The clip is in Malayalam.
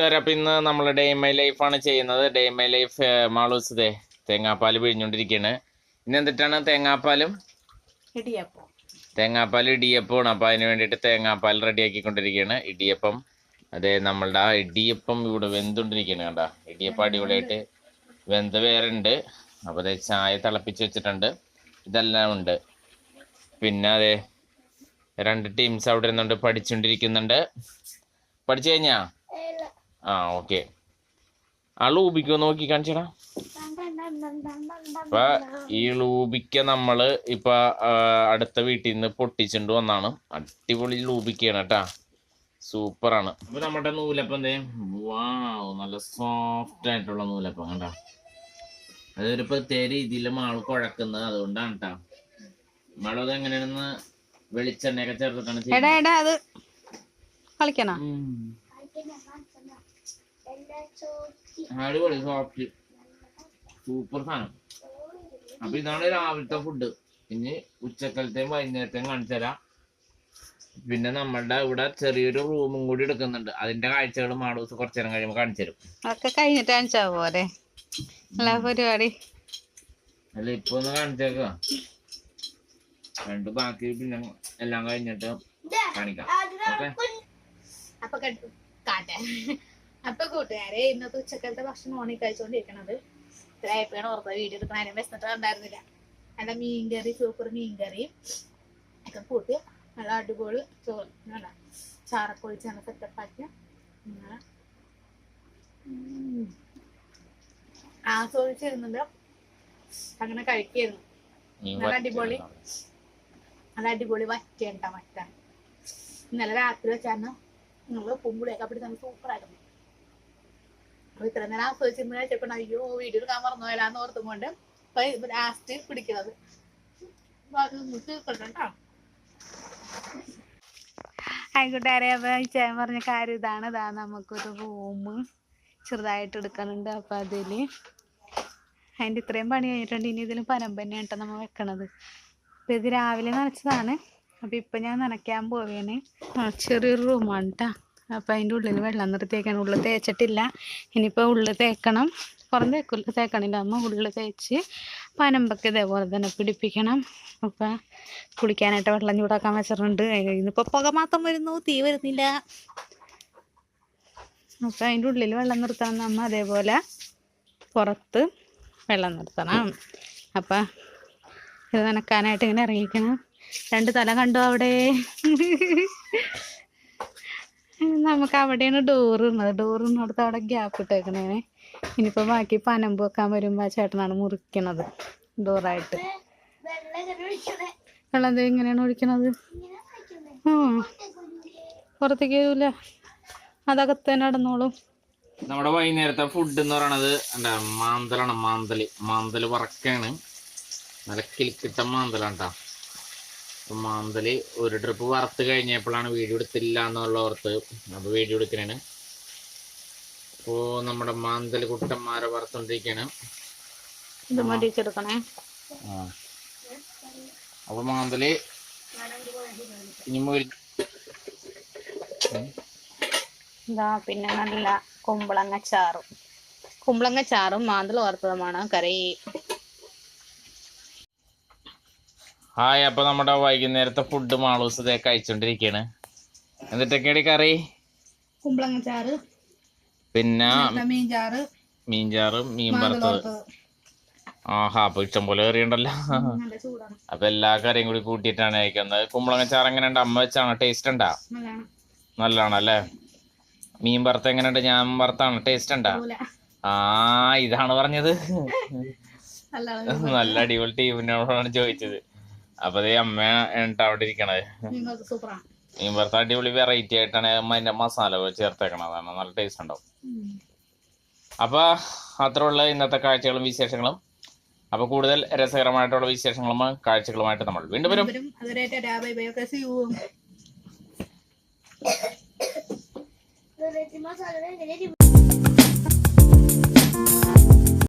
കൂട്ടുകാരെ അപ്പം ഇന്ന് നമ്മൾ ഡേ മൈ ലൈഫാണ് ചെയ്യുന്നത്. ഡേ മൈ ലൈഫ് മാളൂസ് ദേ തേങ്ങാപ്പാൽ പിഴിഞ്ഞുകൊണ്ടിരിക്കുകയാണ് ഇന്ന് എന്തിട്ടാണ് തേങ്ങാപ്പാലും? ഇടിയപ്പം. തേങ്ങാപ്പാൽ ഇടിയപ്പമാണ്. അപ്പം അതിന് വേണ്ടിയിട്ട് തേങ്ങാപ്പാൽ റെഡിയാക്കിക്കൊണ്ടിരിക്കുകയാണ് ഇടിയപ്പം. അതെ നമ്മളുടെ ആ ഇടിയപ്പം ഇവിടെ വെന്തുകൊണ്ടിരിക്കുകയാണ് കണ്ട. ഇടിയപ്പം അടിപൊളിയായിട്ട് വെന്ത് വേറുണ്ട്. അപ്പോൾ അതെ ചായ തിളപ്പിച്ച് വെച്ചിട്ടുണ്ട്. ഇതെല്ലാം ഉണ്ട്. പിന്നെ അതെ രണ്ട് ടീംസ് അവിടെ ഇരുന്നുണ്ട് പഠിച്ചുകൊണ്ടിരിക്കുന്നുണ്ട് പഠിച്ചു കഴിഞ്ഞാ? ആ ഓക്കെ. അളൂപിക്കോ നോക്കി കാണിച്ചടാ. അപ്പൊ ഈ ലൂബിക്ക നമ്മൾ ഇപ്പൊ അടുത്ത വീട്ടിൽ നിന്ന് പൊട്ടിച്ചുകൊണ്ട് വന്നാണ്. അടിപൊളി ലൂബിക്കയാണ് കേട്ടാ. സൂപ്പറാണ്. അപ്പൊ നമ്മുടെ നൂലപ്പം എന്തേ? വാവ് നല്ല സോഫ്റ്റ് ആയിട്ടുള്ള നൂലപ്പം കണ്ടാ? അതൊരു പ്രത്യേക രീതിയിൽ മാൾ കുഴക്കുന്നത് അതുകൊണ്ടാണ് കേട്ടാ മാൾ അത് എങ്ങനെയാണെന്ന് വെളിച്ചെണ്ണയൊക്കെ ചേർത്തിട്ടാണ് എടാ ചെയ്യുന്നത്. എടാ അത് കളിക്കണ. അടിപൊളി സോഫ്റ്റ് സൂപ്പർ സാധനം. അപ്പൊ ഇതാണ് രാവിലത്തെ ഫുഡ് ഇനി ഉച്ചക്കലത്തെയും വൈകുന്നേരത്തെയും കാണിച്ചു തരാം. പിന്നെ നമ്മളുടെ ഇവിടെ ചെറിയൊരു റൂമും കൂടി എടുക്കുന്നുണ്ട്. അതിന്റെ കാഴ്ചകൾ മാടൂസ് കുറച്ചു നേരം കഴിയുമ്പോൾ കാണിച്ചു തരും. അതൊക്കെ കഴിഞ്ഞിട്ട് കാണിച്ചാ പോരെ. എല്ലാ പരിപാടി. അല്ല ഇപ്പൊ ഒന്ന് കാണിച്ചേക്ക. രണ്ട് ബാക്കി പിന്നെ എല്ലാം കഴിഞ്ഞിട്ട് കാണിക്കാം. ഓക്കെ? അപ്പൊ കാട്ടെ. അപ്പൊ കൂട്ടുകാരെ ഇന്നത്തെ ഉച്ചക്കലത്തെ ഭക്ഷണം ഓണി കഴിച്ചുകൊണ്ടിരിക്കണത് ഇത്രയായപ്പോഴാണ് ഓർത്ത വീഡിയോ എടുക്കണ ആരും വിശന്നിട്ട് ഉണ്ടായിരുന്നില്ല നല്ല മീൻകറി സൂപ്പർ മീൻകറിയും ഒക്കെ കൂട്ടി നല്ല അടിപൊളി ചോറ് നല്ല ചാറൊക്കെ ഒഴിച്ച് നല്ല സെറ്റപ്പാക്കി അങ്ങനെ ഉം. ആസ്വദിച്ചിരുന്നുണ്ട് അങ്ങനെ കഴിക്കായിരുന്നു. നല്ല അടിപൊളി. നല്ല അടിപൊളി വറ്റേണ്ട വറ്റാൻ ഇന്നലെ രാത്രി വെച്ചാണ്. നിങ്ങൾ പൂമ്പുളിയൊക്കെ പിടിച്ച് സൂപ്പർ സൂപ്പറായിരുന്നു അപ്പൊ ഇത്ര നേരം ആസ്വദിച്ചിരുന്ന അയ്യോ വീഡിയോ എടുക്കാൻ മറന്നു പോയാലാന്ന് ഓർത്തും കൊണ്ട് ഇപ്പൊ ലാസ്റ്റ് പിടിക്കുന്നത് കേട്ടോ. ആയിക്കോട്ടെ അപ്പൊ ചേൻ പറഞ്ഞ കാര്യം ഇതാണ്. ഇതാ നമുക്കൊരു റൂം ചെറുതായിട്ട് എടുക്കാനുണ്ട് അപ്പൊ അതിൽ. അതിന്റെ ഇത്രയും പണി കഴിഞ്ഞിട്ടുണ്ട്. ഇനി ഇതിലും ഇതിൽ പനമ്പന്നെ കേട്ടോ നമ്മൾ വെക്കണത്. അപ്പൊ ഇത് രാവിലെ നനച്ചതാണ്. അപ്പൊ ഇപ്പൊ ഞാൻ നനയ്ക്കാൻ ആ, ചെറിയൊരു റൂമാണ് കേട്ടോ അപ്പൊ അതിന്റെ ഉള്ളിൽ വെള്ളം നിർത്തിയേക്കാണ്. ഉള്ളിൽ തേച്ചിട്ടില്ല. ഇനിയിപ്പോൾ ഉള്ളിൽ തേക്കണം. പുറം തേക്കില്ല തേക്കണില്ല അമ്മ ഉള്ളിൽ തേച്ച് പനമ്പൊക്കെ ഇതേപോലെ തന്നെ പിടിപ്പിക്കണം. അപ്പം കുളിക്കാനായിട്ട് വെള്ളം ചൂടാക്കാൻ വെച്ചിട്ടുണ്ട്. ഇന്നിപ്പോൾ പുക മാത്രം വരുന്നു. തീ വരുന്നില്ല. അപ്പം അതിന്റെ ഉള്ളിൽ വെള്ളം നിർത്തണം അമ്മ അതേപോലെ പുറത്ത് വെള്ളം നിർത്തണം. അപ്പം ഇത് നനക്കാനായിട്ട് ഇങ്ങനെ ഇറങ്ങിക്കണം രണ്ട് തല കണ്ടോ അവിടെ? നമുക്ക് അവിടെയാണ് ഡോറ് ഉള്ളത്. ഡോറിനടുത്ത് അവിടെ ഗ്യാപ്പ് ഇട്ടേക്കണേ. ഇനിയിപ്പോ ബാക്കി പനമ്പ് വെക്കാൻ വരുമ്പോൾ ആ ചേട്ടനാണ് മുറിക്കണത്. ഡോറായിട്ട് വെള്ളം എങ്ങനെയാണ് ഒഴിക്കണത്. ആ. പുറത്തേക്ക് വരൂല. അതകത്ത് തന്നെ നടന്നോളും. നമ്മുടെ വൈകുന്നേരത്തെ ഫുഡ് എന്ന് പറയണത് എന്താ മാന്തലാണ്. മാന്തൽ. മാന്തൽ വറക്കാണ്. നല്ല കിളിക്കിട്ട മാന്തലാണ് കേട്ടോ അപ്പൊ മാന്തൽ ഒരു ട്രിപ്പ് വറുത്ത് കഴിഞ്ഞപ്പോഴാണ് വീഡിയോ എടുത്തില്ല എന്നുള്ള ഓർത്ത് അപ്പോൾ വീഡിയോ എടുക്കണേന്. അപ്പോൾ നമ്മുടെ മാന്തൽ കുട്ടന്മാരെ വറുത്തോണ്ടിരിക്കണം. ഇത് മടിച്ചെടുക്കണേ ആ. അപ്പൊ മാന്തൽ ഇനി മൊരി ഇതാ പിന്നെ നല്ല കുമ്പളങ്ങ ചാറും. കുമ്പളങ്ങ ചാറും മാന്തൽ വറുത്തതുമാണ്. കറി ഹായ് അപ്പൊ നമ്മുടെ വൈകുന്നേരത്തെ ഫുഡ് മാളൂസ് ഇതേ കഴിച്ചോണ്ടിരിക്കാണ് എന്നിട്ടൊക്കെയാണ് കറി? കുമ്പളങ്ങ ചാറ് പിന്നെ മീൻചാറ് മീൻചാറ് മീൻ വറുത്തത്. ആഹാ അപ്പൊ ഇഷ്ടം പോലെ കറിയുണ്ടല്ലോ. അപ്പൊ എല്ലാ കറിയും കൂടി കൂട്ടിയിട്ടാണ് കഴിക്കുന്നത്. കുമ്പളങ്ങ ചാറ് എങ്ങനെയുണ്ട്? അമ്മ വെച്ചാണ്? ടേസ്റ്റ് ഉണ്ടാ? നല്ലതാണ്. അല്ലേ മീൻ വറുത്ത എങ്ങനെയുണ്ട്? ഞാൻ വറുത്താണ്. ടേസ്റ്റ് ഉണ്ടാ? ആ ഇതാണ് പറഞ്ഞത്. നല്ല അടിപൊളി ടീമിനോടാണ് ചോദിച്ചത്. അപ്പൊ അതേ അമ്മ എന്നിട്ട് അവിടെ ഇരിക്കണത്. മീൻ വറുത്ത അടിപൊളി വെറൈറ്റി ആയിട്ടാണ് അമ്മ അതിന്റെ മസാല ചേർത്തേക്കണത്. അതാണ് നല്ല ടേസ്റ്റ് ഉണ്ടാവും. അപ്പൊ അത്രയുള്ള ഇന്നത്തെ കാഴ്ചകളും വിശേഷങ്ങളും. അപ്പൊ കൂടുതൽ രസകരമായിട്ടുള്ള വിശേഷങ്ങളും കാഴ്ചകളുമായിട്ട് നമ്മൾ വീണ്ടും വരും. മസാല